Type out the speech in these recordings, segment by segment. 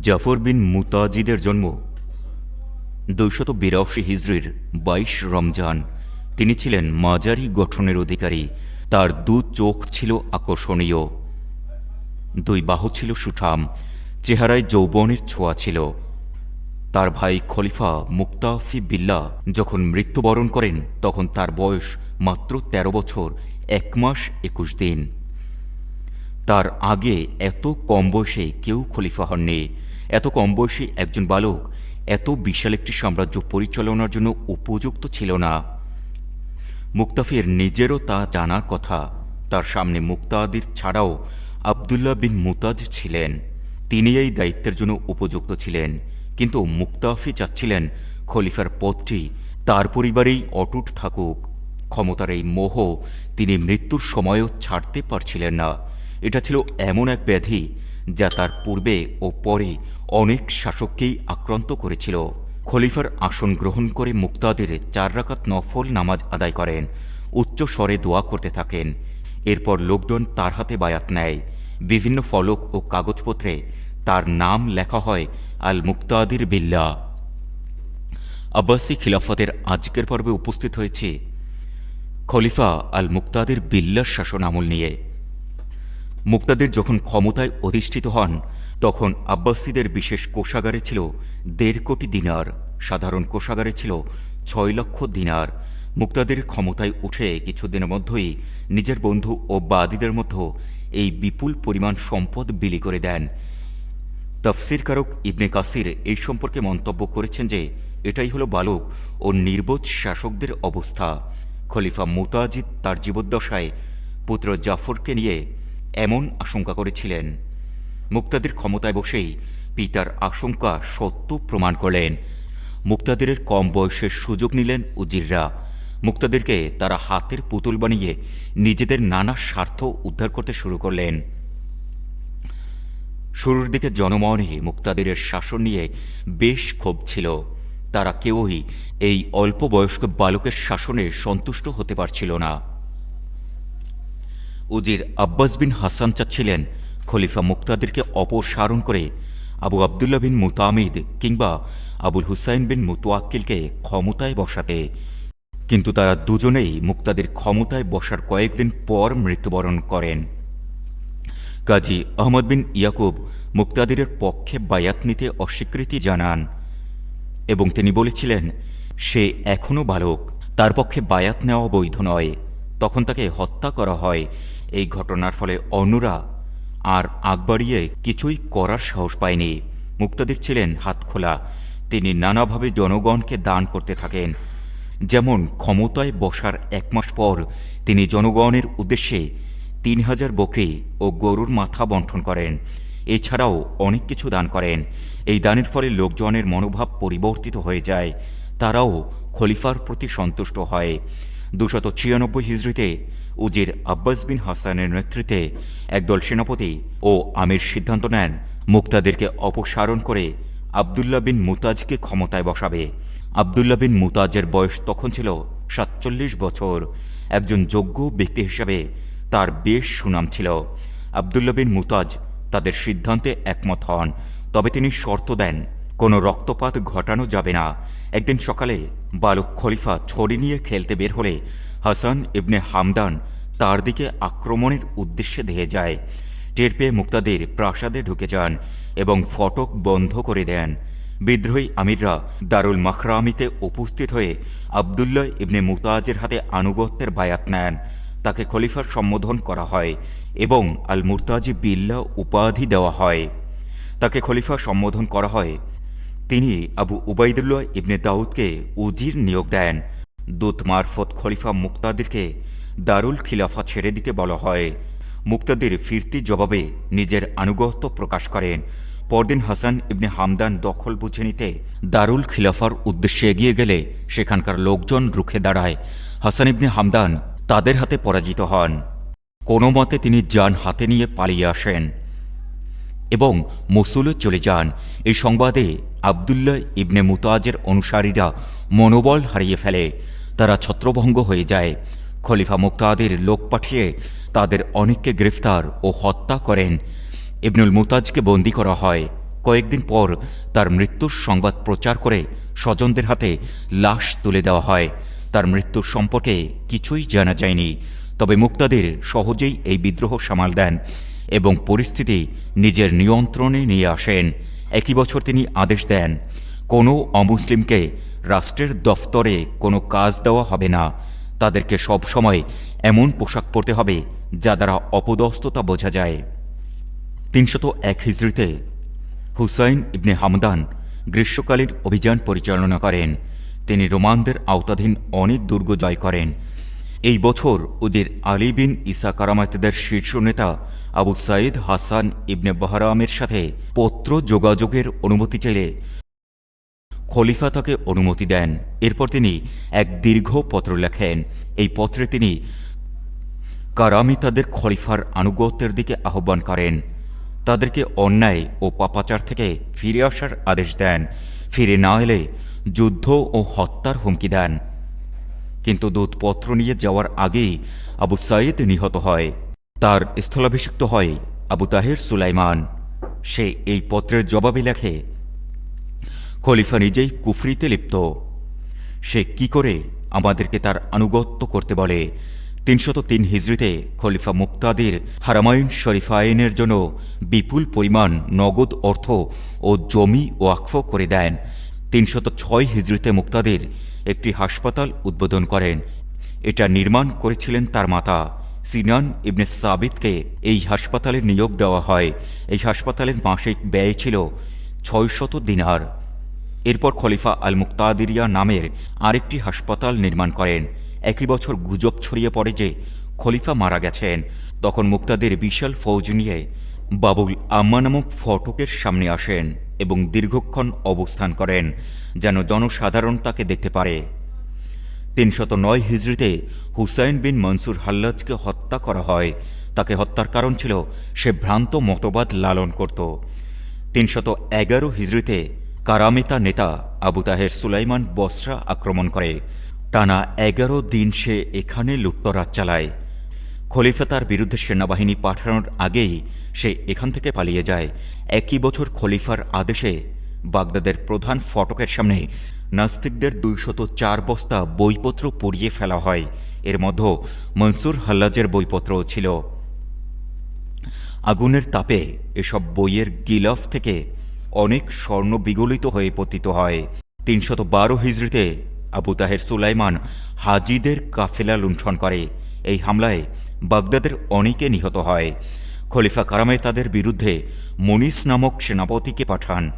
জাফর বিন মুতাজিদের জন্ম। দুইশত বিরাশি হিজড়ির বাইশ রমজান। তিনি ছিলেন মাঝারি গঠনের অধিকারী। তার দু চোখ ছিল আকর্ষণীয়। দুই বাহু ছিল সুঠাম। চেহারায় যৌবনের ছোঁয়া ছিল। তার ভাই খলিফা মুক্তাফি বিল্লা যখন মৃত্যুবরণ করেন, তখন তার বয়স মাত্র ১৩ বছর, এক মাস একুশ দিন। তার আগে এত কম বয়সে কেউ খলিফা হননি। এত কম বয়সে একজন বালক, এত বিশাল একটি সাম্রাজ্য পরিচালনার জন্য উপযুক্ত ছিল না। মুক্তাফির নিজেরও তা জানার কথা, তার সামনে মুক্তাদির ছাড়াও আবদুল্লাহ বিন মুতাজ ছিলেন। তিনি এই দায়িত্বের জন্য উপযুক্ত ছিলেন, কিন্তু মুক্তাফি চাচ্ছিলেন খলিফার পদটি তার পরিবারেই অটুট থাকুক। ক্ষমতার এই মোহ তিনি মৃত্যুর সময়ও ছাড়তে পারছিলেন না। এটা ছিল এমন এক ব্যাধি যা তার পূর্বে ও পরে অনেক শাসককেই আক্রান্ত করেছিল। খলিফার আসন গ্রহণ করে মুক্তাদের চার রাকাত নফল নামাজ আদায় করেন, উচ্চ স্বরে দোয়া করতে থাকেন। এরপর লোকজন তার হাতে বায়াত নেয়। বিভিন্ন ফলক ও কাগজপত্রে তার নাম লেখা হয় আল মুক্তাদির বিল্লা আব্বাসী খিলাফতের আজকের পর্বে উপস্থিত হয়েছে খলিফা আল মুক্তাদির বিল্লার শাসন আমল নিয়ে। মুক্তাদের যখন ক্ষমতায় অধিষ্ঠিত হন, তখন আব্বাসীদের বিশেষ কোষাগারে ছিল দেড় কোটি দিনার, সাধারণ কোষাগারে ছিল ছয় লক্ষ দিনার। মুক্তাদের ক্ষমতায় উঠে কিছুদিনের মধ্যেই নিজের বন্ধু ও বাদীদের মধ্যে এই বিপুল পরিমাণ সম্পদ বিলি করে দেন। তফসির কারক ইবনে কাসির এই সম্পর্কে মন্তব্য করেছেন যে, এটাই হলো বালক ও নির্বোধ শাসকদের অবস্থা। খলিফা মুতাজিদ তার জীবদ্দশায় পুত্র জাফরকে নিয়ে এমন আশঙ্কা করেছিলেন। মুক্তাদের ক্ষমতায় বসেই পিতার আশঙ্কা সত্য প্রমাণ করলেন। মুক্তাদিরের কম বয়সের সুযোগ নিলেন উজিররা। মুক্তাদেরকে তারা হাতের পুতুল বানিয়ে নিজেদের নানা স্বার্থ উদ্ধার করতে শুরু করলেন। শুরুর দিকে জনমনে মুক্তাদিরের শাসন নিয়ে বেশ ক্ষোভ ছিল। তারা কেউই এই অল্প বয়স্ক বালকের শাসনে সন্তুষ্ট হতে পারছিল না। উজির আব্বাস বিন হাসান চাচ্ছিলেন খলিফা মুক্তাদিরকে অপসারণ করে আবু আবদুল্লাহ বিন মুতামিদ কিংবা আবুল হুসাইন বিন মুতোয়াক্কিলকে ক্ষমতায় বসাতে। কিন্তু তারা দুজনেই মুক্তাদের ক্ষমতায় বসার কয়েকদিন পর মৃত্যুবরণ করেন। কাজী আহমদ বিন ইয়াকুব মুক্তাদিরের পক্ষে বায়াত নিতে অস্বীকৃতি জানান এবং তিনি বলেছিলেন, সে এখনও বালক, তার পক্ষে বায়াত নেওয়া বৈধ নয়। তখন তাকে হত্যা করা হয় এই ঘটনার ফলে অন্যরা আর আগ বাড়িয়ে কিছুই করার সাহস পায়নি। মুক্তাদির ছিলেন হাত খোলা তিনি নানাভাবে জনগণকে দান করতে থাকেন। যেমন ক্ষমতায় বসার এক মাস পর তিনি জনগণের উদ্দেশ্যে তিন হাজার বকরি ও গরুর মাথা বন্টন করেন। এছাড়াও অনেক কিছু দান করেন। এই দানের ফলে লোকজনের মনোভাব পরিবর্তিত হয়ে যায়। তারাও খলিফার প্রতি সন্তুষ্ট হয়। দুশত ছিয়ানব্বই হিজড়িতে উজির আব্বাস বিন হাসানের নেতৃত্বে একদল সেনাপতি ও আমির সিদ্ধান্ত নেন মুক্তাদেরকে অপসারণ করে আবদুল্লাহ বিন মুতাজকে ক্ষমতায় বসাবে। আবদুল্লাহ বিন মুতাজের বয়স তখন ছিল সাতচল্লিশ বছর। একজন যোগ্য ব্যক্তি হিসাবে তার বেশ সুনাম ছিল। আবদুল্লাহ বিন মুতাজ তাদের সিদ্ধান্তে একমত হন, তবে তিনি শর্ত দেন, কোনো রক্তপাত ঘটানো যাবে না। একদিন সকালে বালক খলিফা ছড়ি নিয়ে খেলতে বের হলে হাসান ইবনে হামদান তার দিকে আক্রমণের উদ্দেশ্যে ধেয়ে যায়। টের পেয়ে মুক্তাদের প্রাসাদে ঢুকে যান এবং ফটক বন্ধ করে দেন। বিদ্রোহী আমিররা দারুল মাখরামিতে উপস্থিত হয়ে আবদুল্লাহ ইবনে মুতাজের হাতে আনুগত্যের বায়াত নেন। তাকে খলিফার সম্বোধন করা হয় এবং আল মুরতাজি বিল্লা উপাধি দেওয়া হয়। তাকে খলিফা সম্বোধন করা হয়। তিনি আবু উবাইদুল্লাহ ইবনে দাউদকে উজির নিয়োগ দেন। দূত মারফত খলিফা মুক্তাদিরকে দারুল খিলাফা ছেড়ে দিতে বলা হয়। মুক্তাদির ফিরতি জবাবে নিজের আনুগত্য প্রকাশ করেন। পরদিন হাসান ইবনে হামদান দখল বুঝে নিতে দারুল খিলাফার উদ্দেশ্যে এগিয়ে গেলে সেখানকার লোকজন রুখে দাঁড়ায়। হাসান ইবনে হামদান তাদের হাতে পরাজিত হন। কোনো মতে তিনি যান হাতে নিয়ে পালিয়ে আসেন। এবং মসুলে চলে যান। এই সংবাদে আবদুল্লাহ ইবনে মুতাজের অনুসারীরা মনোবল হারিয়ে ফেলে। তারা ছত্রভঙ্গ হয়ে যায়। খলিফা মুক্তাদের লোক পাঠিয়ে তাদের অনেককে গ্রেফতার ও হত্যা করেন। ইবনুল মুতাজকে বন্দি করা হয়। কয়েকদিন পর তার মৃত্যুর সংবাদ প্রচার করে স্বজনদের হাতে লাশ তুলে দেওয়া হয়। তার মৃত্যুর সম্পর্কে কিছুই জানা যায়নি। তবে মুক্তাদের সহজেই এই বিদ্রোহ সামাল দেন। এবং পরিস্থিতি নিজের নিয়ন্ত্রণে নিয়ে আসেন। একই বছর তিনি আদেশ দেন, কোনো অমুসলিমকে রাষ্ট্রের দফতরে কোনো কাজ দেওয়া হবে না। তাদেরকে সব সময় এমন পোশাক পরতে হবে যা দ্বারা অপদস্থতা বোঝা যায়। তিনশত এক হিজড়িতে হুসাইন ইবনে হামদান গ্রীষ্মকালীন অভিযান পরিচালনা করেন। তিনি রোমানদের আওতাধীন অনেক দুর্গ জয় করেন। এই বছর ওদের আলী বিন ইসা কারামাতদের শীর্ষ নেতা আবু সাইদ হাসান ইবনে বহরামের সাথে পত্র যোগাযোগের অনুমতি চাইলে খলিফা তাকে অনুমতি দেন। এরপর তিনি এক দীর্ঘ পত্র লেখেন। এই পত্রে তিনি কারামি তাদের খলিফার আনুগত্যের দিকে আহ্বান করেন। তাদেরকে অন্যায় ও পাপাচার থেকে ফিরে আসার আদেশ দেন। ফিরে না এলে যুদ্ধ ও হত্যার হুমকি দেন। কিন্তু দূতপত্র নিয়ে যাওয়ার আগেই আবু সাইদ নিহত হয়। তার স্থলাভিষিক্ত হয় আবু তাহের সুলাইমান। সে এই পত্রের জবাবে লেখে, খলিফা নিজেই কুফরিতে লিপ্ত। সে কি করে আমাদেরকে তার আনুগত্য করতে বলে? তিনশত তিন হিজড়িতে খলিফা মুক্তাদির হারামাইন শরীফায়নের জন্য বিপুল পরিমাণ নগদ অর্থ ও জমি ওয়াকফ করে দেন। তিনশত ছয় হিজড়িতে মুক্তাদের একটি হাসপাতাল উদ্বোধন করেন। এটা নির্মাণ করেছিলেন তার মাতা সিনান ইবনে সাবিতকে। এই হাসপাতালে নিয়োগ দেওয়া হয়। এই হাসপাতালের মাসিক ব্যয় ছিল ছয়শত দিনার। এরপর খলিফা আল মুক্তাদিরিয়া নামের আরেকটি হাসপাতাল নির্মাণ করেন। একই বছর গুজব ছড়িয়ে পড়ে যে খলিফা মারা গেছেন। তখন মুক্তাদের বিশাল ফৌজ নিয়ে বাবুল আম্মা নামক ফটকের সামনে আসেন। এবং দীর্ঘক্ষণ অবস্থান করেন, যেন জনসাধারণ তাকে দেখতে পারে। তিনশত নয় হিজড়িতে হুসাইন বিন মনসুর হাল্লাজকে হত্যা করা হয়। তাকে হত্যার কারণ ছিল সে ভ্রান্ত মতবাদ লালন করত। তিনশত এগারো হিজড়িতে কারামেতা নেতা আবু তাহের সুলাইমান বসরা আক্রমণ করে। টানা এগারো দিন সে এখানে লুটতরাজ চালায়। খলিফা তার বিরুদ্ধে সেনাবাহিনী পাঠানোর আগেই সে এখান থেকে পালিয়ে যায়। একই বছর খলিফার আদেশে বাগদাদের প্রধান ফটকের সামনে নাস্তিকদের দুইশত চার বস্তা বইপত্র পড়িয়ে ফেলা হয়। এর মধ্যে মনসুর হাল্লাজের বইপত্রও ছিল। আগুনের তাপে এসব বইয়ের গিলাফ থেকে অনেক স্বর্ণ বিগলিত হয়ে পতিত হয়। তিনশত বারো হিজড়িতে আবু তাহের সুলাইমান হাজিদের কাফেলা লুণ্ঠন করে। এই হামলায় বাগদাদের অনেকে নিহত হয়। খলিফা কারামে তাদের বিরুদ্ধে মনিস নামক সেনাপতিকে পাঠান।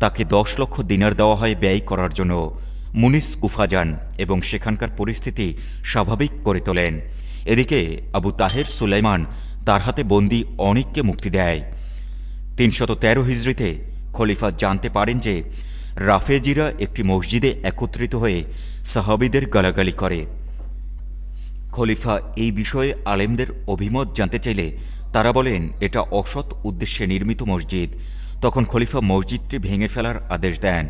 তাকে দশ লক্ষ দিনার দেওয়া হয় ব্যয় করার জন্য। মুনিস কুফা যান এবং সেখানকার পরিস্থিতি স্বাভাবিক করে তোলেন। এদিকে আবু তাহের সুলাইমান তার হাতে বন্দি অনেককে মুক্তি দেয়। তিনশত তেরো হিজড়িতে খলিফা জানতে পারেন যে রাফেজিরা একটি মসজিদে একত্রিত হয়ে সাহাবিদের গালাগালি করে। খলিফা এই বিষয়ে আলেমদের অভিমত জানতে চাইলে তারা বলেন, এটা অসৎ উদ্দেশ্যে নির্মিত মসজিদ। তখন খলিফা মসজিদটি ভেঙে ফেলার আদেশ দেন।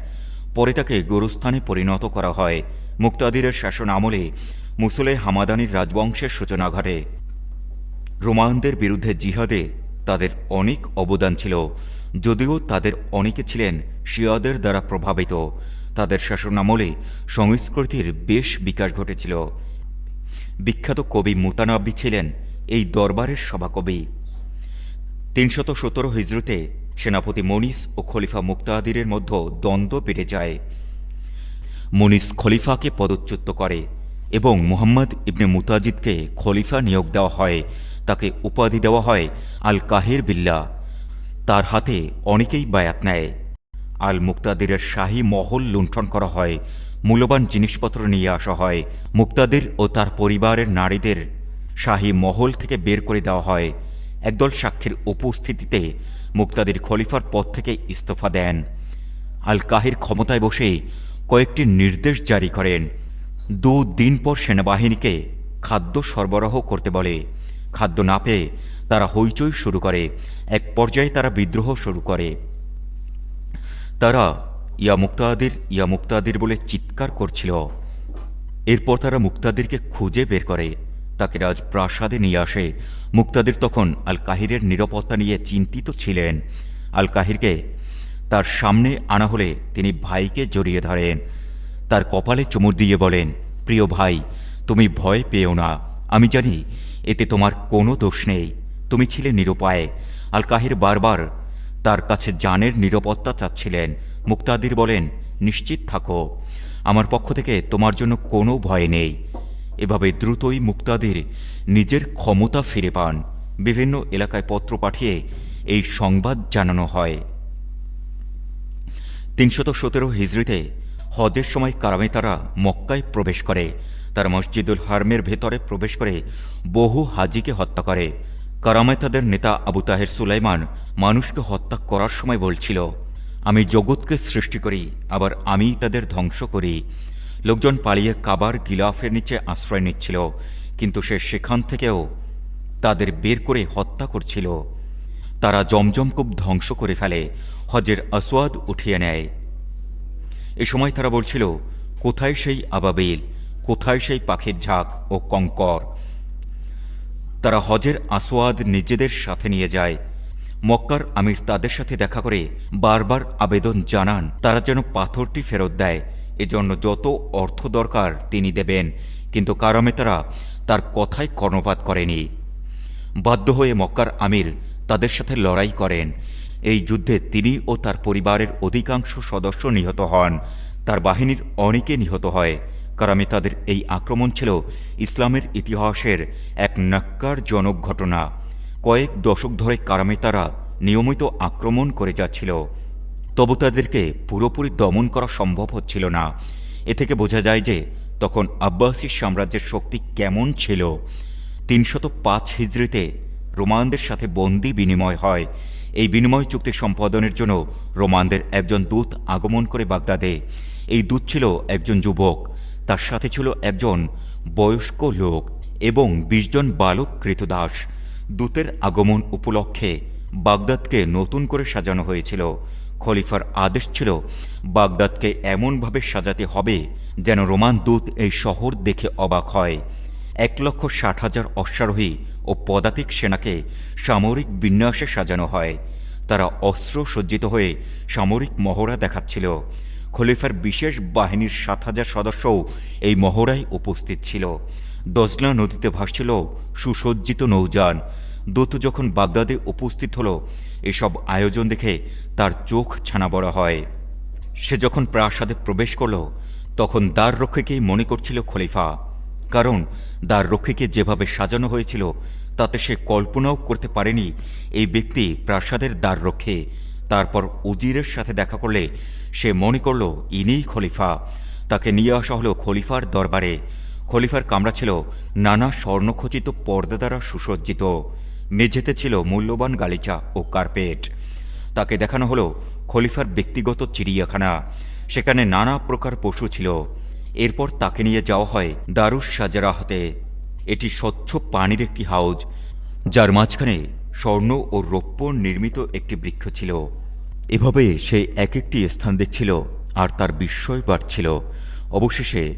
পরে তাকে গোরস্থানে পরিণত করা হয়। মুক্তাদিরের শাসন আমলে মুসলে হামাদানির রাজবংশের সূচনা ঘটে। রোমানদের বিরুদ্ধে জিহাদে তাদের অনেক অবদান ছিল। যদিও তাদের অনেকে ছিলেন শিয়াদের দ্বারা প্রভাবিত। তাদের শাসনামলে সংস্কৃতির বেশ বিকাশ ঘটেছিল। বিখ্যাত কবি মুতানাব্বি ছিলেন এই দরবারের সভাকবি। তিনশত সতেরো হিজরুতে সেনাপতি মনিস ও খলিফা মুক্তাদিরের মধ্যে দ্বন্দ্ব বেড়ে যায়। মনিস খলিফাকে পদচ্যুত করে এবং মুহাম্মদ ইবনে মুতাজিদকে খলিফা নিয়োগ দেওয়া হয়। তাকে উপাধি দেওয়া হয় আল কাহির বিল্লা তার হাতে অনেকেই বায়াত নেয়। আল মুক্তাদিরের শাহী মহল লুণ্ঠন করা হয়। মূল্যবান জিনিসপত্র নিয়ে আসা হয়। মুক্তাদির ও তার পরিবারের নারীদের শাহী মহল থেকে বের করে দেওয়া হয়। একদল সাক্ষীর উপস্থিতিতে মুক্তাদির খলিফার পদ থেকে ইস্তফা দেন। আল কাহির ক্ষমতায় বসে কয়েকটি নির্দেশ জারি করেন। দু দিন পর সেনাবাহিনীকে খাদ্য সরবরাহ করতে বলে। খাদ্য না পেয়ে তারা হইচই শুরু করে। এক পর্যায়ে তারা বিদ্রোহ শুরু করে। তারা ইয়া মুক্তাদির ইয়া মুক্তাদির বলে চিৎকার করছিল। এরপর তারা মুক্তাদিরকে খুঁজে বের করে। তাকে রাজপ্রাসাদে নিয়ে আসে। মুক্তাদির তখন আল কাহিরের নিরাপত্তা নিয়ে চিন্তিত ছিলেন। আল কাহিরকে তার সামনে আনা হলে তিনি ভাইকে জড়িয়ে ধরেন। তার কপালে চুমুর দিয়ে বলেন, প্রিয় ভাই, তুমি ভয় পেও না। আমি জানি এতে তোমার কোনো দোষ নেই। তুমি ছিলে নিরুপায়। আল কাহির বারবার তার কাছে জানের নিরাপত্তা চাচ্ছিলেন। মুক্তাদির বলেন, নিশ্চিত থাকো। আমার পক্ষ থেকে তোমার জন্য কোনো ভয় নেই। এভাবে দ্রুতই মুক্তাদির নিজের ক্ষমতা ফিরে পান। বিভিন্ন এলাকায় পত্র পাঠিয়ে এই সংবাদ জানানো হয়। তিনশত সতেরো হিজড়িতে হজের সময় কারামে তারা মক্কায় প্রবেশ করে। তারা মসজিদুল হারমের ভেতরে প্রবেশ করে বহু হাজিকে হত্যা করে। কারামে তাদের নেতা আবু তাহের সুলাইমান মানুষকে হত্যা করার সময় বলছিল, আমি জগৎকে সৃষ্টি করি, আবার আমি তাদের ধ্বংস করি। লোকজন পালিয়ে কাবার গিলাফের নিচে আশ্রয় নিচ্ছিল, কিন্তু সে সেখান থেকেও তাদের বের করে হত্যা করছিল। তারা জমজমকুব ধ্বংস করে ফেলে হজের আসওয়াদ উঠিয়ে নেয়। এ সময় তারা বলছিল, কোথায় সেই আবাবিল? কোথায় সেই পাখির ঝাঁক ও কঙ্কর? তারা হজের আসওয়াদ নিজেদের সাথে নিয়ে যায়। মক্কার আমির তাদের সাথে দেখা করে বারবার আবেদন জানান, তারা যেন পাথরটি ফেরত দেয়। এজন্য যত অর্থ দরকার তিনি দেবেন, কিন্তু কারমে তারা তার কথায় কর্ণপাত করেনি। বাধ্য হয়ে মক্কার আমির তাদের সাথে লড়াই করেন। এই যুদ্ধে তিনি ও তার পরিবারের অধিকাংশ সদস্য নিহত হন। তার বাহিনীর অনেকে নিহত হয়। কারামে তাদের এই আক্রমণ ছিল ইসলামের ইতিহাসের এক নাক্কারজনক ঘটনা। কয়েক দশক ধরে কারামে তারা নিয়মিত আক্রমণ করে যাচ্ছিল। তবু তাদেরকে পুরোপুরি দমন করা সম্ভব হচ্ছিল না। এ থেকে বোঝা যায় যে তখন আব্বাসী সাম্রাজ্যের শক্তি কেমন ছিল। তিনশত পাঁচ হিজড়িতে রোমানদের সাথে বন্দি বিনিময় হয়। এই বিনিময় চুক্তি সম্পাদনের জন্য রোমানদের একজন দূত আগমন করে বাগদাদে। এই দূত ছিল একজন যুবক। তার সাথে ছিল একজন বয়স্ক লোক এবং বিশজন বালক কৃতদাস। দূতের আগমন উপলক্ষে বাগদাদকে নতুন করে সাজানো হয়েছিল। খলিফার আদেশ ছিল, বাগদাদকে এমনভাবে সাজাতে হবে যেন রোমান দূত এই শহর দেখে অবাক হয়। এক লক্ষ ষাট হাজার অশ্বারোহী ও পদাতিক সেনাকে সামরিক বিন্যাসে সাজানো হয়। তারা অস্ত্র সজ্জিত হয়ে সামরিক মহড়া দেখাচ্ছিল। খলিফার বিশেষ বাহিনীর সাত হাজার সদস্যও এই মহড়ায় উপস্থিত ছিল। দজলা নদীতে ভাসছিল সুসজ্জিত নৌযান। দূত যখন বাগদাদে উপস্থিত হলো, এসব আয়োজন দেখে তার চোখ ছানা বড় হয়। সে যখন প্রাসাদে প্রবেশ করল, তখন দ্বার রক্ষীকেই মনে করছিল খলিফা। কারণ দ্বার রক্ষীকে যেভাবে সাজানো হয়েছিল, তাতে সে কল্পনাও করতে পারেনি এই ব্যক্তি প্রাসাদের দ্বার রক্ষে। তারপর উজিরের সাথে দেখা করলে সে মনে করল, ইনিই খলিফা। তাকে নিয়ে আসা হলো খলিফার দরবারে। খলিফার কামরা ছিল নানা স্বর্ণখচিত পর্দা দ্বারা সুসজ্জিত। মেঝেতে ছিল মূল্যবান গালিচা ও কার্পেট। তাকে দেখানো হলো খলিফার ব্যক্তিগত চিড়িয়াখানা। সেখানে নানা প্রকার পশু ছিল। এরপর তাকে নিয়ে যাওয়া হয় দারুস সাজারাহতে। এটি স্বচ্ছ পানির একটি হাউজ, যার মাঝখানে স্বর্ণ ও রৌপ্য নির্মিত একটি বৃক্ষ ছিল। এভাবে সে এক একটি স্থান দেখছিল আর তার বিস্ময় বাড়ছিল। অবশেষে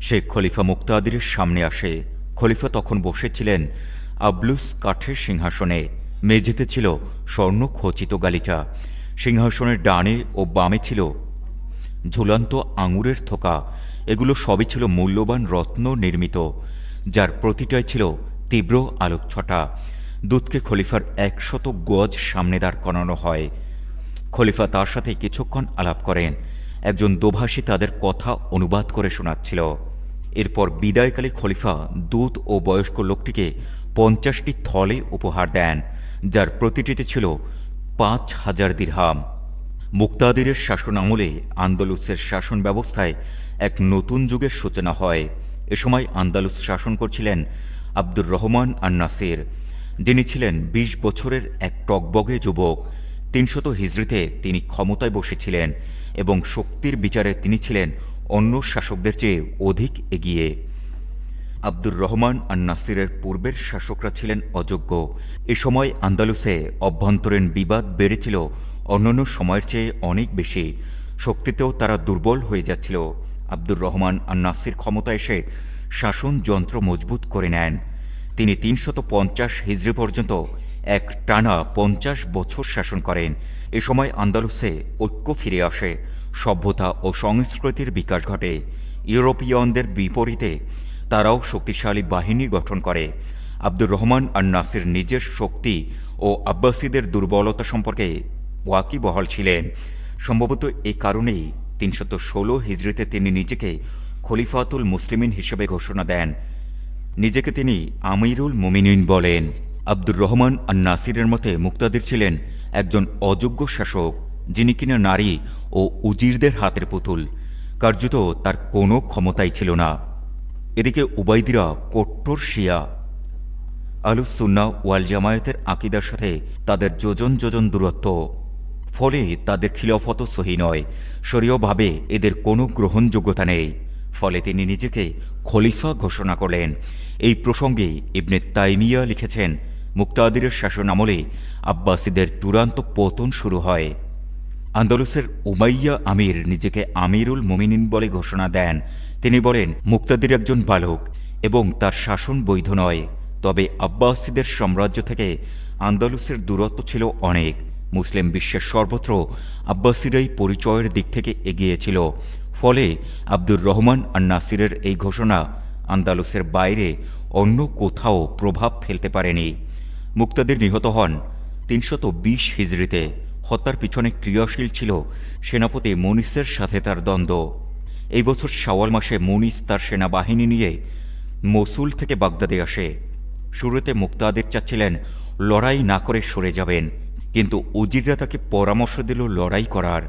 সে খলিফা মুক্তাদিরের সামনে আসে। খলিফা তখন বসেছিলেন আবলুস কাঠের সিংহাসনে। মেঝেতে ছিল স্বর্ণ খচিত গালিচা। সিংহাসনের ডানে ও বামে ছিল ঝুলন্ত আঙুরের থোকা। এগুলো সবই ছিল মূল্যবান রত্ন নির্মিত, যার প্রতিটাই ছিল তীব্র আলোকছটা। দুধকে খলিফার একশত গজ সামনে দাঁড় করানো হয়। খলিফা তার সাথে কিছুক্ষণ আলাপ করেন। একজন দোভাষী তাদের কথা অনুবাদ করে শোনাচ্ছিল। এরপর বিদায়কালে খলিফা দূত ও বয়স্ক লোকটিকে পঞ্চাশটি থলে উপহার দেন, যার প্রতিটিতে ছিল পাঁচ হাজার দিরহাম। মুক্তাদিরের শাসন আমলে আন্দালুসের শাসন ব্যবস্থায় এক নতুন যুগের সূচনা হয়। এ সময় আন্দালুস শাসন করছিলেন আব্দুর রহমান আর নাসির যিনি ছিলেন ২০ বছরের এক টকবগে যুবক। তিনশত হিজড়িতে তিনি ক্ষমতায় বসেছিলেন এবং শক্তির বিচারে তিনি ছিলেন অন্য শাসকদের চেয়ে অধিক এগিয়ে। আব্দুর রহমান আর নাসিরের পূর্বের শাসকরা ছিলেন অযোগ্য। এ সময় আন্দালুসে অভ্যন্তরীণ বিবাদ বেড়েছিল, অন্যান্য সময়ের চেয়ে অনেক বেশি। শক্তিতেও তারা দুর্বল হয়ে যাচ্ছিল। আব্দুর রহমান আর নাসির ক্ষমতা এসে শাসন যন্ত্র মজবুত করে নেন। তিনি তিনশত পঞ্চাশ হিজড়ি পর্যন্ত এক টানা পঞ্চাশ বছর শাসন করেন। এ সময় আন্দালুসে ঐক্য ফিরে আসে। সভ্যতা ও সংস্কৃতির বিকাশ ঘটে। ইউরোপীয়নদের বিপরীতে তারাও শক্তিশালী বাহিনী গঠন করে। আব্দুর রহমান আর নাসির নিজের শক্তি ও আব্বাসীদের দুর্বলতা সম্পর্কে ওয়াকিবহাল ছিলেন। সম্ভবত এ কারণেই তিনশত ষোলো হিজড়িতে তিনি নিজেকে খলিফাতুল মুসলিমিন হিসেবে ঘোষণা দেন। নিজেকে তিনি আমিরুল মুমিনিন বলেন। আব্দুর রহমান আর নাসিরের মতে মুক্তাদির ছিলেন একজন অযোগ্য শাসক, যিনি কিনা নারী ও উজিরদের হাতের পুতুল। কার্যত তার কোনো ক্ষমতাই ছিল না। এদিকে উবাইদিরা কট্টর শিয়া আলুসুন্না ওয়াল জামায়াতের আকিদার সাথে তাদের যোজন যোজন দূরত্ব। ফলে তাদের খিলাফত সহি নয়। শরীয়ভাবে এদের কোনো গ্রহণযোগ্যতা নেই। ফলে তিনি নিজেকে খলিফা ঘোষণা করলেন। এই প্রসঙ্গে ইবনে তাইমিয়া লিখেছেন মুক্তাদিরের শাসন আমলে আব্বাসীদের চূড়ান্ত পতন শুরু হয়। আন্দোলসের উমাইয়া আমির নিজেকে আমিরুল মুমিনিন বলে ঘোষণা দেন। তিনি বলেন, মুক্তাদির একজন বালক এবং তার শাসন বৈধ নয়। তবে আব্বাসীদের সাম্রাজ্য থেকে আন্দালুসের দূরত্ব ছিল অনেক। মুসলিম বিশ্বের সর্বত্র আব্বাসীরাই পরিচয়ের দিক থেকে এগিয়েছিল ফলে আব্দুর রহমান আর নাসিরের এই ঘোষণা আন্দালুসের বাইরে অন্য কোথাও প্রভাব ফেলতে পারেনি। মুক্তাদির নিহত হন। তিনশত বিশ হিজড়িতে হত্যার পিছনে ক্রিয়াশীল ছিল সেনাপতি মুনিসের সাথে তার দ্বন্দ্ব। এই বছর শাওয়াল মাসে মুনিস তার সেনাবাহিনী নিয়ে মসুল থেকে বাগদাদে আসে। শুরুতে মুক্তাদির চাচ্ছিলেন, লড়াই না করে সরে যাবেন। কিন্তু উজিররা তাকে পরামর্শ দিল লড়াই করার।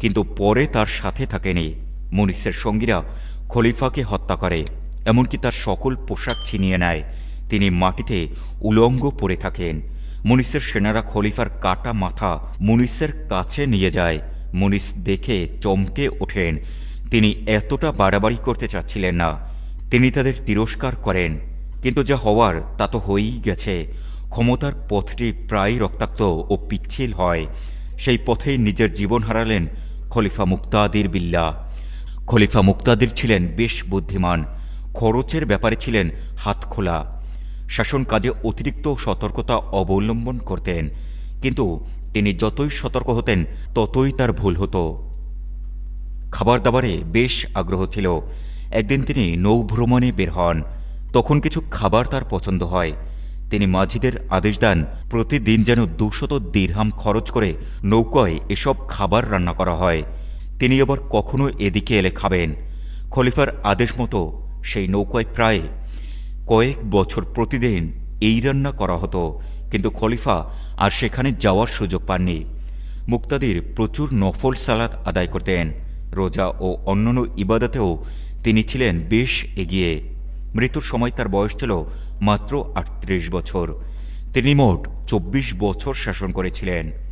কিন্তু পরে তার সাথে থাকেনি মুনিসের সঙ্গীরা খলিফাকে হত্যা করে, এমনকি তার সকল পোশাক ছিনিয়ে নেয়। তিনি মাটিতে উলঙ্গ পড়ে থাকেন। মুনিসের সেনারা খলিফার কাটা মাথা মুনিসের কাছে নিয়ে যায়। মুনিস দেখে চমকে ওঠেন। তিনি এতটা বাড়াবাড়ি করতে চাচ্ছিলেন না। তিনি তাদের তিরস্কার করেন। কিন্তু যা হওয়ার তা তো হয়েই গেছে। ক্ষমতার পথটি প্রায় রক্তাক্ত ও পিচ্ছিল হয়। সেই পথেই নিজের জীবন হারালেন খলিফা মুক্তাদির বিল্লা। খলিফা মুক্তাদির ছিলেন বেশ বুদ্ধিমান। খরচের ব্যাপারে ছিলেন হাত খোলা। শাসন কাজে অতিরিক্ত সতর্কতা অবলম্বন করতেন। কিন্তু তিনি যতই সতর্ক হতেন, ততই তার ভুল হতো। খাবার দাবারে বেশ আগ্রহ ছিল। একদিন তিনি নৌভ্রমণে বের হন। তখন কিছু খাবার তার পছন্দ হয়। তিনি মাঝিদের আদেশ দেন, প্রতিদিন যেন দুশত দীর্হাম খরচ করে নৌকায় এসব খাবার রান্না করা হয়। তিনি আবার কখনো এদিকে এলে খাবেন। খলিফার আদেশ মতো সেই নৌকায় প্রায় কয়েক বছর প্রতিদিন এই রান্না করা হতো, কিন্তু খলিফা আর সেখানে যাওয়ার সুযোগ পাননি। মুক্তাদির প্রচুর নফল সালাত আদায় করতেন। রোজা ও অন্যান্য ইবাদাতেও তিনি ছিলেন বেশ এগিয়ে। মৃত্যুর সময় তার বয়স ছিল মাত্র আটত্রিশ বছর। তিনি মোট চব্বিশ বছর শাসন করেছিলেন।